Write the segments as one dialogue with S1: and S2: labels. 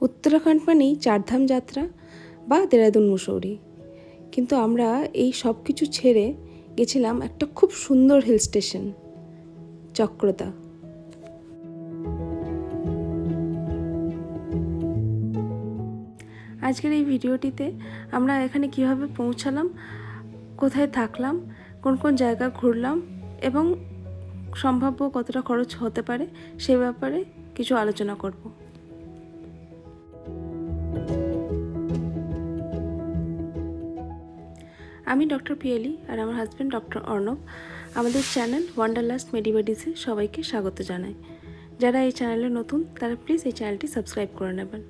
S1: উত্তরাখণ্ড মানেই চারধাম যাত্রা বা দেরাদুন মুসৌরি। কিন্তু আমরা এই সব কিছু ছেড়ে গেছিলাম একটা খুব সুন্দর হিল স্টেশন চক্রতা। আজকের এই ভিডিওটিতে আমরা এখানে কীভাবে পৌঁছালাম, কোথায় থাকলাম, কোন কোন জায়গা ঘুরলাম এবং সম্ভাব্য কতটা খরচ হতে পারে সে ব্যাপারে কিছু আলোচনা করব। আমি ডক্টর পিয়ালি আর আমার হাজব্যান্ড ডক্টর অর্ণব। আমাদের চ্যানেল ওয়ান্ডারলাস্ট মেডিবাডিসে সবাইকে স্বাগত জানাই। যারা এই চ্যানেলে নতুন, তারা প্লিজ এই চ্যানেলটি সাবস্ক্রাইব করে নেবেন।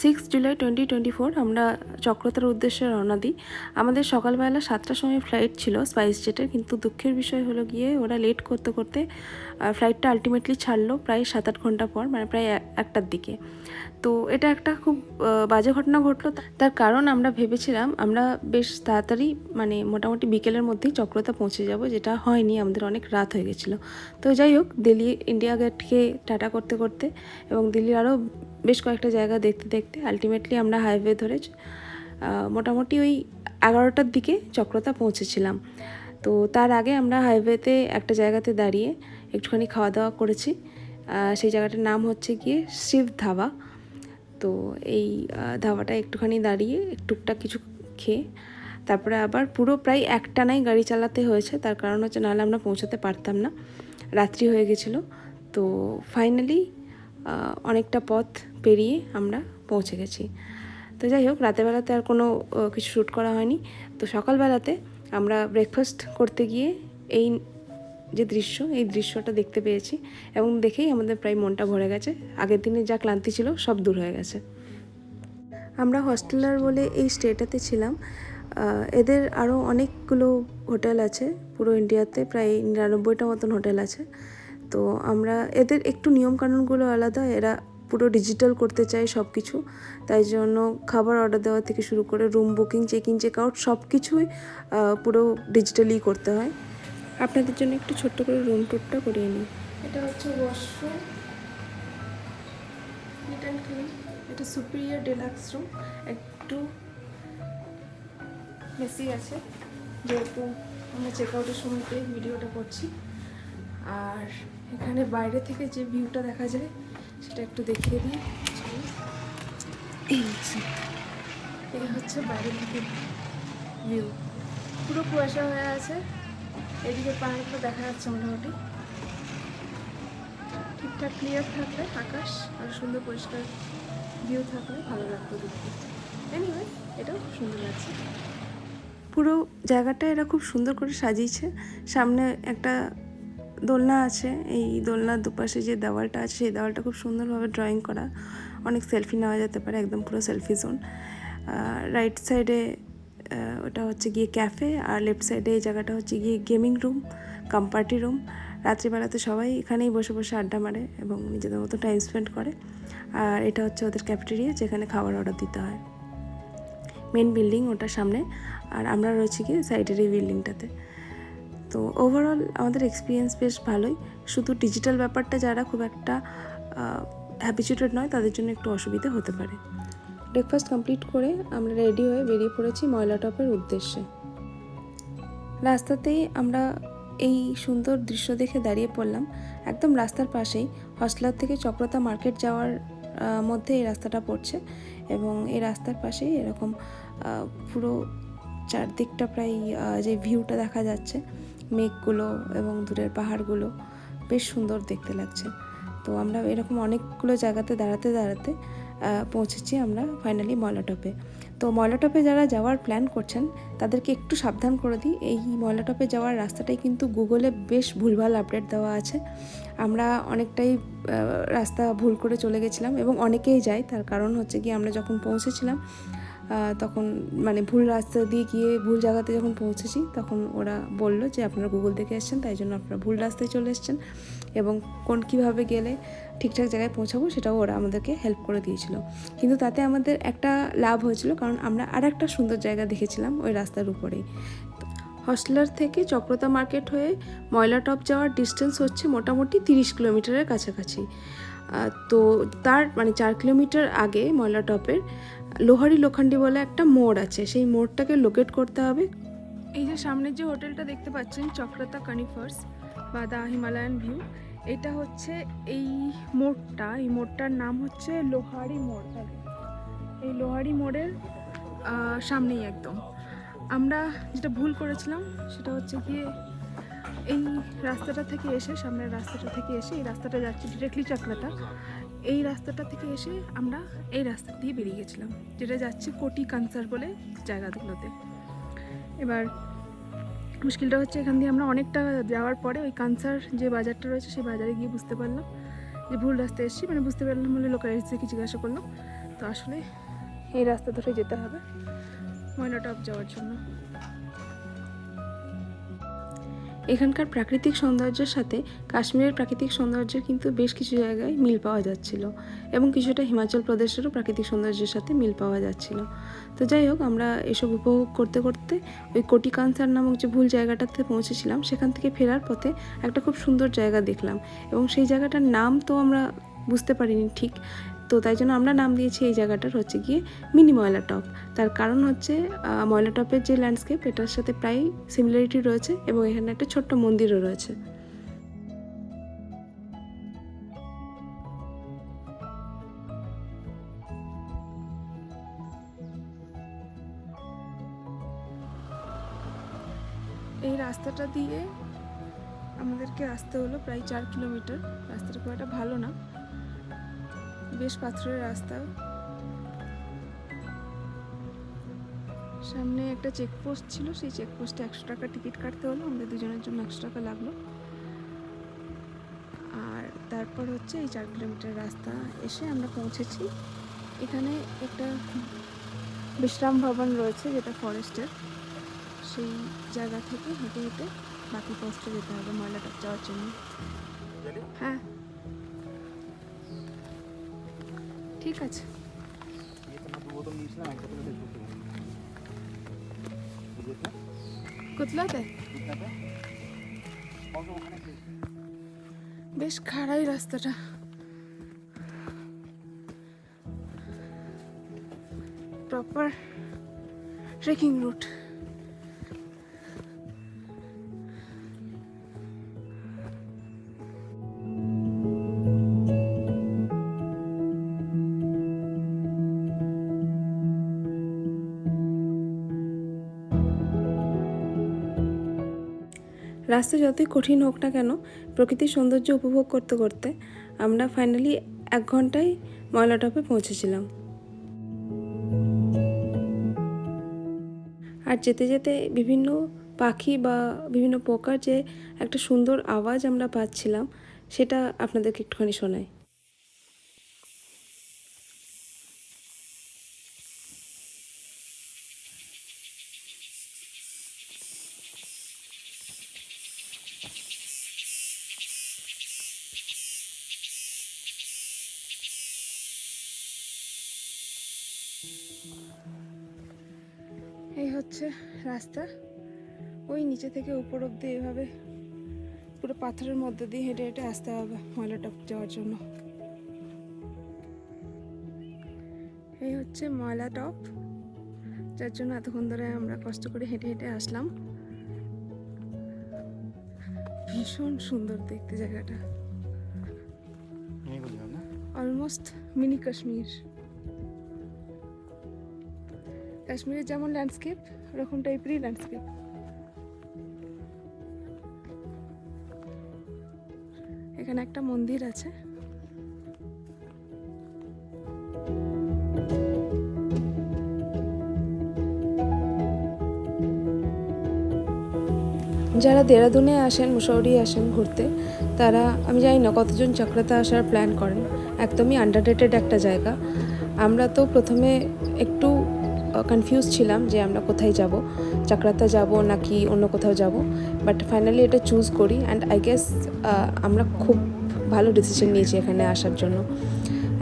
S1: Six July twenty twenty four আমরা চক্রতার উদ্দেশ্যে রওনা দিই। আমাদের সকালবেলা সাতটার সময় ফ্লাইট ছিল স্পাইস জেটের কিন্তু দুঃখের বিষয় হলো গিয়ে ওরা লেট করতে করতে ফ্লাইটটা আলটিমেটলি ছাড়লো প্রায় সাত আট ঘণ্টা পর মানে প্রায় একটার দিকে। তো এটা একটা খুব বাজে ঘটনা ঘটলো। তার কারণ আমরা ভেবেছিলাম আমরা বেশ তাড়াতাড়ি মানে মোটামুটি বিকেলের মধ্যেই চক্রতা পৌঁছে যাব, যেটা হয়নি, আমাদের অনেক রাত হয়ে গেছিল। তো যাই হোক, দিল্লি ইন্ডিয়া গেটকে টাটা করতে করতে এবং দিল্লির আরও বেশ কয়েকটা জায়গা দেখতে দেখতে আলটিমেটলি আমরা হাইওয়ে ধরে মোটামুটি ওই এগারোটার দিকে চক্রতা পৌঁছেছিলাম। তো তার আগে আমরা হাইওয়েতে একটা জায়গাতে দাঁড়িয়ে একটুখানি খাওয়া দাওয়া করেছি। সেই জায়গাটার নাম হচ্ছে গিয়ে শিব ধাবা। তো এই ধাবাটা একটুখানি দাঁড়িয়ে টুকটাক কিছু খেয়ে, তারপরে আবার পুরো প্রায় একটানাই গাড়ি চালাতে হয়েছে। তার কারণ হচ্ছে নাহলে আমরা পৌঁছাতে পারতাম না। রাত্রি হয়ে গেছিল। তো ফাইনালি অনেকটা পথ পেরিয়ে আমরা পৌঁছে গেছি। তো যাই হোক রাতেরবেলাতে আর কোনো কিছু শ্যুট করা হয়নি। তো সকালবেলাতে আমরা ব্রেকফাস্ট করতে গিয়ে এই যে দৃশ্য, এই দৃশ্যটা দেখতে পেয়েছি এবং দেখেই আমাদের প্রায় মনটা ভরে গেছে। আগের দিনে যা ক্লান্তি ছিল, সব দূর হয়ে গেছে। আমরা হস্টেলার বলে এই স্টেটাতে ছিলাম। এদের আরও অনেকগুলো হোটেল আছে। পুরো ইন্ডিয়াতে প্রায় নিরানব্বইটা মতন হোটেল আছে। তো আমরা, এদের একটু নিয়মকানুনগুলো আলাদা, এরা পুরো ডিজিটাল করতে চায় সব কিছু তাই জন্য খাবার অর্ডার দেওয়া থেকে শুরু করে room booking check in check out সব কিছুই পুরো ডিজিটালি করতে হয়। আপনাদের জন্য একটু ছোট্ট করে রুম টুরটা করিয়ে নিই। এটা হচ্ছে ওয়াশরুম এটা সুপিরিয়ার ডিলাক্স রুম একটু মেসি আছে, যেহেতু আমরা চেক আউটের সময়তে ভিডিওটা করছি। আর এখানে বাইরে থেকে যে ভিউটা দেখা যায়, সেটা একটু দেখিয়ে দিই। এই হচ্ছে বাইরে থেকে ভিউ। পুরো কুয়াশা হয়ে আছে। এদিকে পাহাড়গুলো দেখা যাচ্ছে মোটামুটি। ঠিকঠাক ক্লিয়ার থাকলে আকাশ আর সুন্দর পরিষ্কার ভিউ থাকলে ভালো লাগতো দেখতে। এনিওয়ে এটাও খুব সুন্দর লাগছে। পুরো জায়গাটা এরা খুব সুন্দর করে সাজিয়েছে। সামনে একটা দোলনা আছে, এই দোলনার দুপাশে যে দেওয়ালটা আছে, সেই দেওয়ালটা খুব সুন্দরভাবে ড্রয়িং করা। অনেক সেলফি নেওয়া যেতে পারে, একদম পুরো সেলফি জোন রাইট সাইডে ওটা হচ্ছে গিয়ে ক্যাফে আর লেফট সাইডে এই জায়গাটা হচ্ছে গিয়ে gaming room cum party room রাত্রিবেলাতে সবাই এখানেই বসে বসে আড্ডা মারে এবং নিজেদের মতো টাইম স্পেন্ড করে। আর এটা হচ্ছে ওদের ক্যাফেটেরিয়া যেখানে খাবার অর্ডার দিতে হয়। মেন বিল্ডিং ওটার সামনে, আর আমরা রয়েছি গিয়ে সাইডের এই বিল্ডিংটাতে তো ওভারঅল আমাদের এক্সপিরিয়েন্স বেশ ভালোই। শুধু ডিজিটাল ব্যাপারটা যারা খুব একটা হ্যাবিচুয়েটেড নয়, তাদের জন্য একটু অসুবিধা হতে পারে। ব্রেকফাস্ট কমপ্লিট করে আমরা রেডি হয়ে বেরিয়ে পড়েছি ময়লা টপের উদ্দেশ্যে। রাস্তাতেই আমরা এই সুন্দর দৃশ্য দেখে দাঁড়িয়ে পড়লাম। একদম রাস্তার পাশেই হসলার থেকে চক্রতা মার্কেট যাওয়ার মধ্যে এই রাস্তাটা পড়ছে এবং এই রাস্তার পাশেই এরকম পুরো চারদিকটা প্রায় যে ভিউটা দেখা যাচ্ছে। মেঘগুলো এবং দূরের পাহাড়গুলো বেশ সুন্দর দেখতে লাগছে। তো আমরা এরকম অনেকগুলো জায়গাতে দাঁড়াতে দাঁড়াতে পৌঁছেছি আমরা ফাইনালি ময়লাটপে। তো ময়লাটপে যারা যাওয়ার প্ল্যান করছেন, তাদেরকে একটু সাবধান করে দিই। এই ময়লাটপে যাওয়ার রাস্তাটাই কিন্তু গুগলে বেশ ভুলভাল আপডেট দেওয়া আছে। আমরা অনেকটাই রাস্তা ভুল করে চলে গেছিলাম এবং অনেকেই যায়। তার কারণ হচ্ছে কি আমরা যখন পৌঁছেছিলাম তখন মানে ভুল রাস্তা দিয়ে গিয়ে ভুল জায়গাতে যখন পৌঁছেছি, তখন ওরা বলল যে আপনারা গুগল থেকে এসেছেন, তাই জন্য আপনারা ভুল রাস্তায় চলে এসেছেন এবং কোন কীভাবে গেলে ঠিকঠাক জায়গায় পৌঁছাবো সেটাও ওরা আমাদেরকে হেল্প করে দিয়েছিল। কিন্তু তাতে আমাদের একটা লাভ হয়েছিল, কারণ আমরা আর একটা সুন্দর জায়গা দেখেছিলাম ওই রাস্তার উপরেই হস্টেলার থেকে চক্রতা মার্কেট হয়ে ময়লা টপ যাওয়ার ডিস্টেন্স হচ্ছে মোটামুটি তিরিশ কিলোমিটারের কাছাকাছি। তো তার মানে চার কিলোমিটার আগে ময়লা টপের লোহারি লোখান্ডি বলে একটা মোড় আছে, সেই মোড়টাকে লোকেট করতে হবে। এই যে সামনের যে হোটেলটা দেখতে পাচ্ছেন, চক্রতা কানিফার্স বা দা হিমালয়ান ভিউ, এটা হচ্ছে এই মোড়টা। এই মোড়টার নাম হচ্ছে লোহারি মোড় এই লোহারি মোড়ের সামনেই একদম। আমরা যেটা ভুল করেছিলাম, সেটা হচ্ছে গিয়ে এই রাস্তাটা থেকে এসে, সামনের রাস্তাটা থেকে এসে এই রাস্তাটা যাচ্ছে ডিরেক্টলি চক্রাতা। এই রাস্তাটা থেকে এসে আমরা এই রাস্তা দিয়ে বেরিয়ে গেছিলাম, যেটা যাচ্ছে কোটি কানসার বলে জায়গাগুলোতে। এবার মুশকিলটা হচ্ছে এখান দিয়ে আমরা অনেকটা যাওয়ার পরে ওই কানসার যে বাজারটা রয়েছে সেই বাজারে গিয়ে বুঝতে পারলাম যে ভুল রাস্তায় এসেছি মানে বুঝতে পারলাম বলে লোকের এসে জিজ্ঞাসা করলাম তো আসলে এই রাস্তা ধরে যেতে হবে ময়না টপ যাওয়ার জন্য। এখানকার প্রাকৃতিক সৌন্দর্যের সাথে কাশ্মীরের প্রাকৃতিক সৌন্দর্যের কিন্তু বেশ কিছু জায়গায় মিল পাওয়া যাচ্ছিল এবং কিছুটা হিমাচল প্রদেশেরও প্রাকৃতিক সৌন্দর্যের সাথে মিল পাওয়া যাচ্ছিল। তো যাই হোক, আমরা এসব উপভোগ করতে করতে ওই কোটি কানসার নামক যে ভুল জায়গাটাতে পৌঁছেছিলাম, সেখান থেকে ফেরার পথে একটা খুব সুন্দর জায়গা দেখলাম এবং সেই জায়গাটার নাম তো আমরা বুঝতে পারিনি ঠিক। তো তাই জন্য আমরা নাম দিয়েছি এই জায়গাটার হচ্ছে গিয়ে মিনি ময়লা টপ। তার কারণ হচ্ছে ময়লা টপের যে ল্যান্ডস্কেপ এটার সাথে প্রায় সিমিলারিটি রয়েছে এবং এখানে একটা ছোট্ট মন্দিরও রয়েছে। এই রাস্তাটা দিয়ে আমাদেরকে আসতে হলো প্রায় চার কিলোমিটার। রাস্তাটা খুব একটা ভালো না। বেশ পাথরের রাস্তা। সামনে একটা চেকপোস্ট ছিল সেই চেকপোস্টে একশো টাকা টিকিট কাটতে হলো আমাদের দুজনের জন্য একশো টাকা লাগল। আর তারপর হচ্ছে এই চার কিলোমিটার রাস্তা এসে আমরা পৌঁছেছি। এখানে একটা বিশ্রাম ভবন রয়েছে যেটা ফরেস্টের। সেই জায়গা থেকে হেঁটে হেঁটে বাকি পোস্টে যেতে হবে ময়লাটা যাওয়ার জন্য। হ্যাঁ।
S2: কত আছে। শেষ
S1: বেশ খাড়াই রাস্তাটা। প্রপার ট্রেকিং রুট রাস্তা যতই কঠিন হোক না কেন, প্রকৃতির সৌন্দর্য উপভোগ করতে করতে আমরা ফাইনালি এক ঘন্টায় ময়লা টপে পৌঁছেছিলাম। আর যেতে যেতে বিভিন্ন পাখি বা বিভিন্ন পোকার যে একটা সুন্দর আওয়াজ আমরা পাচ্ছিলাম, সেটা আপনাদেরকে একটুখানি শোনাই। হচ্ছে রাস্তা। ওই নিচে থেকে উপর অব্দি এভাবে পুরো পাথরের মধ্যে দিয়ে হেঁটে হেঁটে আসতে হবে ময়লা টপ যাওয়ার জন্য। এই হচ্ছে ময়লা টপ যার জন্য এতক্ষণ ধরে আমরা কষ্ট করে হেঁটে হেঁটে আসলাম। ভীষণ সুন্দর দেখতে জায়গাটা। অলমোস্ট মিনি কাশ্মীর কাশ্মীরের যেমন ল্যান্ডস্কেপ ওরকম টাইপেরই ল্যান্ডস্কেপ এখানে একটা মন্দির আছে। যারা দেরাদুনে আসেন, মুসৌরি আসেন ঘুরতে, তারা, আমি জানি না কতজন চক্রাতে আসার প্ল্যান করেন। একদমই আন্ডাররেটেড একটা জায়গা। আমরা তো প্রথমে একটু কনফিউজ ছিলাম যে আমরা কোথায় যাব, চক্রাতা যাব নাকি অন্য কোথাও যাব বাট ফাইনালি এটা চুজ করি অ্যান্ড আই গেস আমরা খুব ভালো ডিসিশন নিয়েছি এখানে আসার জন্য।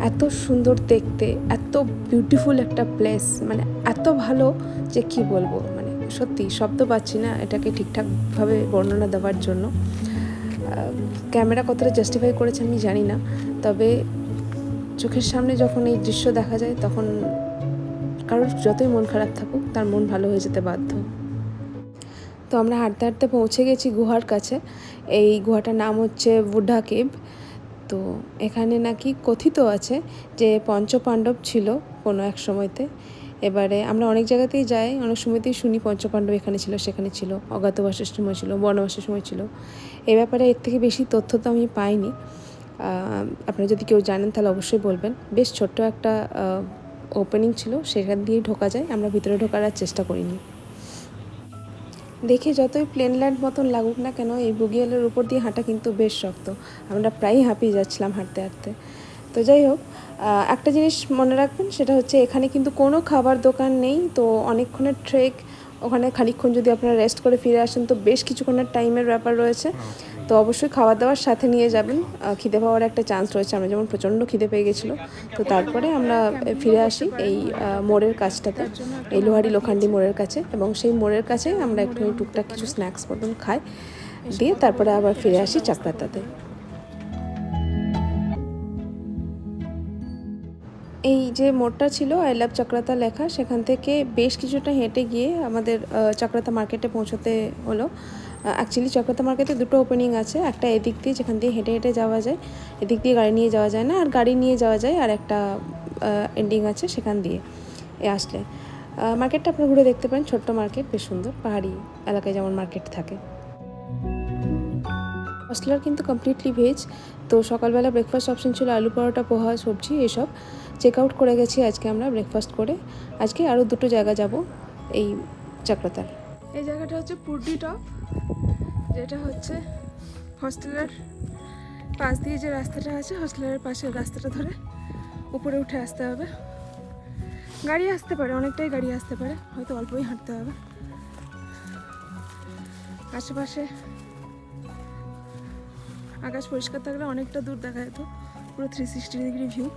S1: এত সুন্দর দেখতে, এত বিউটিফুল একটা প্লেস মানে এত ভালো যে কি বলব মানে সত্যি শব্দ পাচ্ছি না এটাকে ঠিকঠাকভাবে বর্ণনা দেওয়ার জন্য। ক্যামেরা কতটা জাস্টিফাই করেছে আমি জানি না, তবে চোখের সামনে যখন এই দৃশ্য দেখা যায় তখন কারোর যতই মন খারাপ থাকুক, তার মন ভালো হয়ে যেতে বাধ্য। তো আমরা হাঁটতে হাঁটতে পৌঁছে গেছি গুহার কাছে। এই গুহাটার নাম হচ্ছে বুদ্ধা কেব তো এখানে নাকি কথিত আছে যে পঞ্চপাণ্ডব ছিল কোনো এক সময়তে। এবারে আমরা অনেক জায়গাতেই যাই, অনেক সময়তেই শুনি পঞ্চপাণ্ডব এখানে ছিল, সেখানে ছিল অজ্ঞাতবাসের সময় ছিল বনবাসের সময় ছিল। এ ব্যাপারে এর থেকে বেশি তথ্য তো আমি পাইনি। আপনারা যদি কেউ জানেন তাহলে অবশ্যই বলবেন। বেশ ছোট্ট একটা ওপেনিং ছিল, সেখান দিয়েই ঢোকা যায়। আমরা ভিতরে ঢোকার আর চেষ্টা করিনি। দেখে যতই প্লেন ল্যান্ড মতন লাগুক না কেন, এই বুগিয়ালের উপর দিয়ে হাঁটা কিন্তু বেশ শক্ত। আমরা প্রায়ই হাঁপিয়ে যাচ্ছিলাম হাঁটতে হাঁটতে। তো যাই হোক একটা জিনিস মনে রাখবেন, সেটা হচ্ছে এখানে কিন্তু কোনো খাবার দোকান নেই। তো অনেকক্ষণের ট্রেক ওখানে খানিকক্ষণ যদি আপনারা রেস্ট করে ফিরে আসেন, তো বেশ কিছুক্ষণের টাইমের ব্যাপার রয়েছে। তো অবশ্যই খাওয়া দাওয়ার সাথে নিয়ে যাবেন। খিদে পাওয়ার একটা চান্স রয়েছে। আমরা যেমন প্রচণ্ড খিদে পেয়ে গেছিল, তো তারপরে আমরা ফিরে আসি এই মোড়ের কাছটাতে এই লোহারি লোখান্ডি মোড়ের কাছে। এবং সেই মোড়ের কাছে আমরা একটু টুকটাক কিছু স্ন্যাক্স মতন খাই। দিয়ে তারপরে আবার ফিরে আসি চাকরাতাতে এই যে মোড়টা ছিল আই লাভ চক্রাতা লেখা, সেখান থেকে বেশ কিছুটা হেঁটে গিয়ে আমাদের চক্রাতা মার্কেটে পৌঁছতে হলো। অ্যাকচুয়ালি চক্রতা মার্কেটে দুটো ওপেনিং আছে। একটা এদিক দিয়ে যেখান দিয়ে হেঁটে হেঁটে যাওয়া যায়, এদিক দিয়ে গাড়ি নিয়ে যাওয়া যায় না, আর গাড়ি নিয়ে যাওয়া যায়, আর একটা এন্ডিং আছে সেখান দিয়ে এ আসলে। মার্কেটটা আপনি ঘুরে দেখতে পারেন, ছোট্ট মার্কেট বেশ সুন্দর, পাহাড়ি এলাকায় যেমন মার্কেট থাকে। হস্টেলার কিন্তু কমপ্লিটলি ভেজ তো সকালবেলা ব্রেকফাস্ট অপশন ছিল আলু পরোটা, পোহা, সবজি, এসব। চেক আউট করে গেছি আজকে আমরা ব্রেকফাস্ট করে। আজকে আরও দুটো জায়গা যাব এই চক্রতার। এই জায়গাটা হচ্ছে পুরডি টপ। যেটা হচ্ছে হস্টেলের পাশ দিয়ে যে রাস্তাটা আছে, হস্টেলের পাশের রাস্তাটা ধরে উপরে উঠে আসতে হবে। গাড়ি আসতে পারে, অনেকটাই গাড়ি আসতে পারে, হয়তো অল্পই হাঁটতে হবে। আশেপাশে আকাশ পরিষ্কার থাকলে অনেকটা দূর দেখা যেত, পুরো থ্রি সিক্সটি ডিগ্রি ভিউ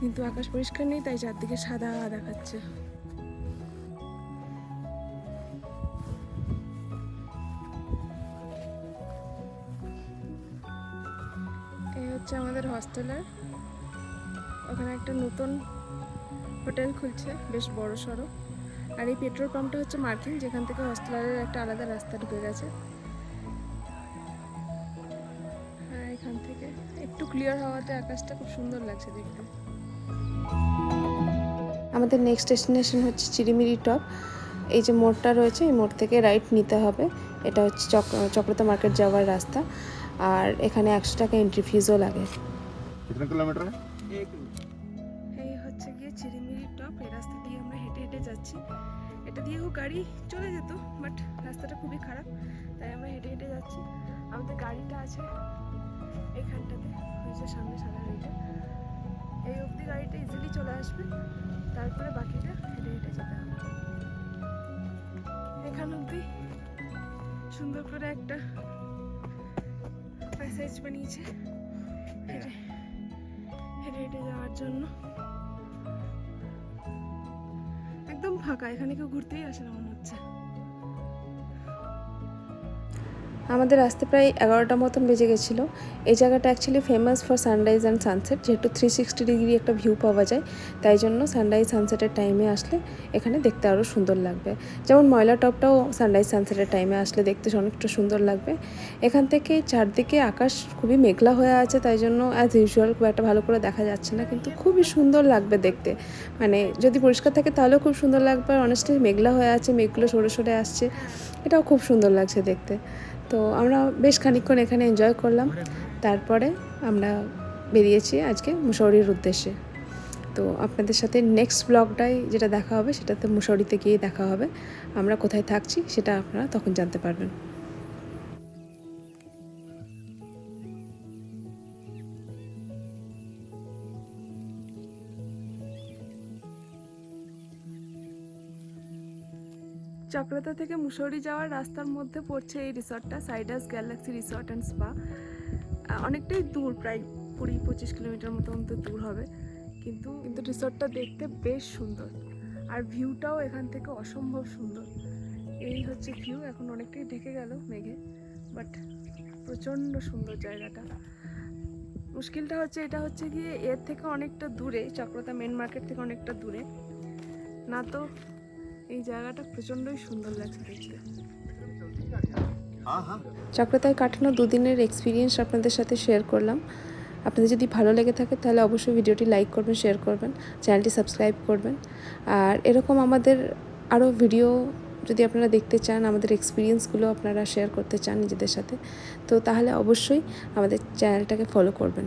S1: কিন্তু আকাশ পরিষ্কার নেই, তাই চারদিকে সাদা দেখাচ্ছে। হচ্ছে আমাদের হস্টেলের ওখানে একটা নতুন হোটেল খুলছে, বেশ বড় সড়ো। আর এই পেট্রোল পাম্পটা হচ্ছে মার্কিন, যেখান থেকে হস্টেলারের একটা আলাদা রাস্তা ঢুকে গেছে। হ্যাঁ এখান থেকে একটু ক্লিয়ার হওয়াতে আকাশটা খুব সুন্দর লাগছে দেখতে। আমাদের নেক্সট ডেস্টিনেশন হচ্ছে চিরিমিরি টপ এই যে মোড়টা রয়েছে, এই মোড় থেকে রাইট নিতে হবে। এটা হচ্ছে চক চক্রতা মার্কেট যাওয়ার রাস্তা। আর এখানে একশো টাকা এন্ট্রি ফিজও লাগে। এই হচ্ছে গিয়ে চিরিমিরি টপ এই রাস্তা দিয়ে আমরা হেঁটে হেঁটে যাচ্ছি এটা দিয়েও গাড়ি চলে যেত বাট রাস্তাটা খুবই খারাপ তাই আমরা হেঁটে হেঁটে যাচ্ছি আমাদের গাড়িটা আছে এখানটাতে হয়েছে সামনে সাদা গাড়িটা এই অবধি গাড়িটা ইজিলি চলে আসবে তারপরে বাকিটা হেঁটে হেঁটে যেতে হবে এখান অবধি সুন্দর করে একটা প্যাসেজ বানিয়েছে। হেঁটে হেঁটে হেঁটে যাওয়ার জন্য। একদম ফাঁকা এখানে কেউ ঘুরতেই আসে না আমাদের আসতে প্রায় এগারোটা মতন বেজে গেছিল। এই জায়গাটা actually famous for sunrise and sunset যেহেতু থ্রি সিক্সটি ডিগ্রি একটা ভিউ পাওয়া যায়, তাই জন্য সানরাইজ সানসেটের টাইমে আসলে এখানে দেখতে আরও সুন্দর লাগবে। যেমন ময়লা টপটাও সানরাইজ সানসেটের টাইমে আসলে দেখতে অনেকটা সুন্দর লাগবে। এখান থেকে চারদিকে আকাশ খুবই মেঘলা হয়ে আছে, তাই জন্য অ্যাজ ইউজুয়াল খুব একটা ভালো করে দেখা যাচ্ছে না, কিন্তু খুবই সুন্দর লাগবে দেখতে। মানে যদি পরিষ্কার থাকে তাহলেও খুব সুন্দর লাগবে, আর অনেস্টলি মেঘলা হয়ে আছে, মেঘগুলো সরে সরে আসছে, এটাও খুব সুন্দর লাগছে দেখতে। তো আমরা বেশ খানিকক্ষণ এখানে এনজয় করলাম। তারপরে আমরা বেরিয়েছি আজকে মুসৌরির উদ্দেশ্যে। তো আপনাদের সাথে নেক্সট ব্লগটাই যেটা দেখা হবে সেটাতে মুসৌরিতে গিয়ে দেখা হবে। আমরা কোথায় থাকছি সেটা আপনারা তখন জানতে পারবেন। চক্রতা থেকে মুসৌরি যাওয়ার রাস্তার মধ্যে পড়ছে এই রিসর্টটা, সাইডাস গ্যালাক্সি রিসর্ট অ্যান্ড স্পা। অনেকটাই দূর, প্রায় কুড়ি পঁচিশ কিলোমিটার মতো অন্তত দূর হবে। কিন্তু কিন্তু রিসর্টটা দেখতে বেশ সুন্দর। আর ভিউটাও এখান থেকে অসম্ভব সুন্দর। এই হচ্ছে ভিউ, এখন অনেকটাই ঢেকে গেল মেঘে, বাট প্রচণ্ড সুন্দর জায়গাটা। মুশকিলটা হচ্ছে, এটা হচ্ছে গিয়ে এর থেকে অনেকটা দূরে, চক্রতা মেন মার্কেট থেকে অনেকটা দূরে। না তো এই জায়গাটা প্রচণ্ডই সুন্দর লাগছে দেখতে।
S2: हाँ हाँ
S1: চক্রতায় কাটানো দুদিনের এক্সপিরিয়েন্স আপনাদের সাথে শেয়ার করলাম। আপনাদের যদি ভালো লেগে থাকে তাহলে অবশ্যই ভিডিওটি লাইক করবেন শেয়ার করবেন চ্যানেলটি সাবস্ক্রাইব করবেন। আর এরকম আমাদের আরও ভিডিও যদি আপনারা দেখতে চান আমাদের এক্সপিরিয়েন্সগুলো আপনারা শেয়ার করতে চান নিজেদের সাথে তো তাহলে অবশ্যই আমাদের চ্যানেলটাকে ফলো করবেন।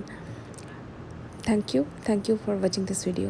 S1: Thank you thank you for watching this video